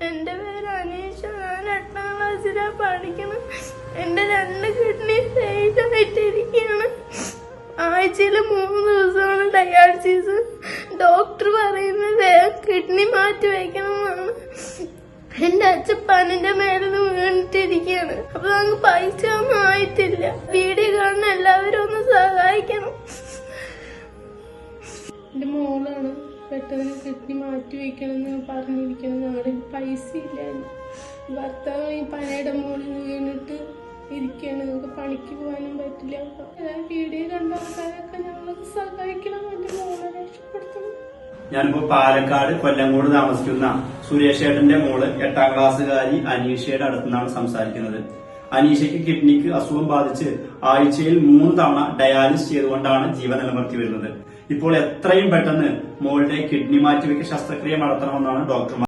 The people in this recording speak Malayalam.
എന്റെ പേര് അനീഷ ഞാൻ എട്ടാം ക്ലാസ്സിലാ പഠിക്കണം എന്റെ രണ്ട് കിഡ്നി ഫെയിൽ ആയിട്ടിരിക്കുകയാണ് ആഴ്ചയിൽ മൂന്ന് ദിവസമാണ് ഡയാലിസിസ്. ഡോക്ടർ പറയുന്നത് കിഡ്നി മാറ്റി വയ്ക്കണമെന്നാണ് എന്റെ അച്ഛൻ പനിന്റെ മേലിൽ വീണിട്ടിരിക്കുകയാണ് അപ്പൊ നമുക്ക് പൈസ ഒന്നും ആയിട്ടില്ല. വീഡിയോ കാണുന്ന എല്ലാവരും ഒന്ന് സഹായിക്കണം. എന്റെ മോളാണ് പെട്ടെന്ന് കിഡ്നി മാറ്റി വയ്ക്കണം എന്ന് പറഞ്ഞിരിക്കണം ഞങ്ങളുടെ പൈസ ഇല്ലായിരുന്നു ഭർത്താവ് ഈ പനയുടെ മുകളിൽ വീണിട്ട് ഇരിക്കുകയാണ്. നമുക്ക് പണിക്ക് പോകാനും പറ്റില്ല. വീഡിയോ കണ്ട ആൾക്കാരൊക്കെ ഞങ്ങൾക്ക് സഹായിക്കണം ഞാനിപ്പോ പാലക്കാട് കൊല്ലങ്കോട് താമസിക്കുന്ന സുരേഷ് ഏട്ടന്റെ മോൾ എട്ടാം ക്ലാസ്സുകാരി അനീഷയുടെ അടുത്തുനിന്നാണ് സംസാരിക്കുന്നത്. അനീഷയ്ക്ക് കിഡ്നിക്ക് അസുഖം ബാധിച്ച് ആഴ്ചയിൽ മൂന്ന് തവണ ഡയാലിസ് ചെയ്തുകൊണ്ടാണ് ജീവൻ നിലനിർത്തി വരുന്നത്. ഇപ്പോൾ എത്രയും പെട്ടെന്ന് മോളുടെ കിഡ്നി മാറ്റിവെക്കൽ ശസ്ത്രക്രിയ നടത്തണമെന്നാണ് ഡോക്ടർമാർ